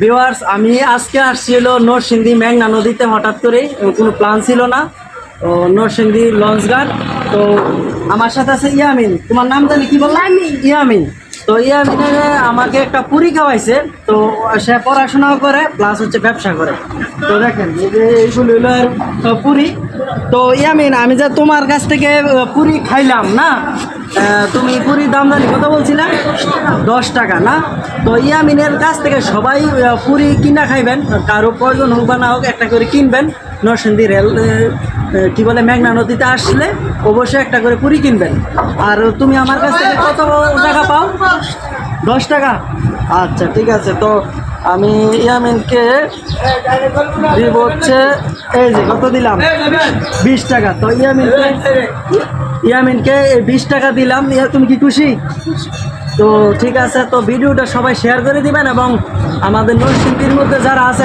Viewers আমি আজকে আসছিল নরসিংদী মেঘনা নদীতে হঠাৎ করে কোনো প্ল্যান ছিল না। তো নরসিংদী লঞ্চ গার্ড তো আমার সাথে আছে ইয়ামিন। তোমার নাম জানি কি বললাম ইয়ামিন। তো ইয়ামিনে আমাকে একটা পুরি খাওয়াইছে, তো সে পড়াশোনাও করে প্লাস হচ্ছে ব্যবসা করে। তো দেখেন এইগুলো হলো পুরি। তো ইয়ামিন, আমি যে তোমার কাছ থেকে পুরি খাইলাম, না? তুমি পুরির দাম জানি কত বলছিলে? দশ টাকা, না? তো ইয়ামিনের কাছ থেকে সবাই পুরি কিনা খাইবেন, কারও প্রয়োজন হোক বা না হোক, একটা করে কিনবেন। নরসিংদী রেল কি বলে, মেঘনা নদীতে আসলে অবশ্যই একটা করে পুরি কিনবেন। আর তুমি আমার কাছ থেকে কত দশ টাকা। আচ্ছা ঠিক আছে তো আমি ইয়ামিনকে দিব হচ্ছে এই যে কত দিলাম? বিশ টাকা। তো ইয়ামিনকে ইয়ামিনকে এই বিশ টাকা দিলাম। ইয়া তুমি কি খুশি? তো ঠিক আছে তো ভিডিওটা সবাই শেয়ার করে দিবেন এবং আমাদের নরসিংদীর মধ্যে যারা আছে